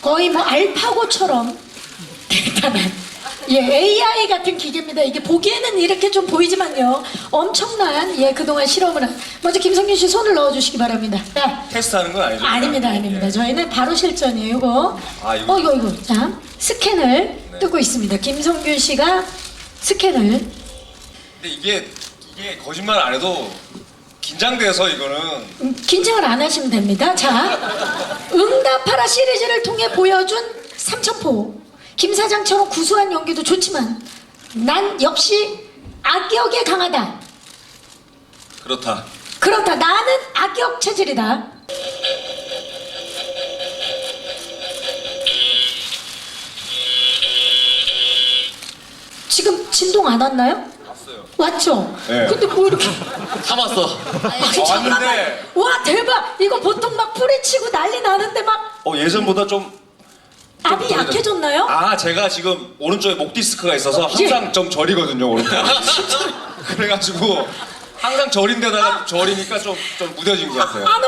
거의 뭐 알파고처럼 대단한 예 AI 같은 기계입니다. 이게 보기에는 이렇게 좀 보이지만요 엄청난 예 그동안 실험을 한 먼저 김성균 씨 손을 넣어주시기 바랍니다. 자, 테스트하는 건 아니죠? 아닙니다, 아닙니다. 저희는 바로 실전이에요, 이거. 아, 이거- 어, 이거, 이거. 자, 스캔을 뜨고 있습니다. 김성균 씨가 스캔을. 근데 이게 이게 거짓말 안 해도 긴장돼서 이거는 음, 긴장을 안 하시면 됩니다. 자, 응답하라 시리즈를 통해 보여준 삼천포. 김 사장처럼 구수한 연기도 좋지만, 난 역시 악역에 강하다. 그렇다. 그렇다. 나는 악역 체질이다. 지금 진동 안 왔나요? 왔죠? 네. 근데 뭐 이렇게 참았어. 아니, 잠깐만. 왔는데. 와 대박 이거 보통 막 뿌리치고 난리 나는데 막 어 예전보다 좀 압이 좀 약해졌나요? 아 제가 지금 오른쪽에 목 디스크가 있어서 예. 항상 좀 저리거든요 오른쪽. 그래가지고 항상 저린데다가 저리니까 좀 좀 무뎌진 것 같아요. 안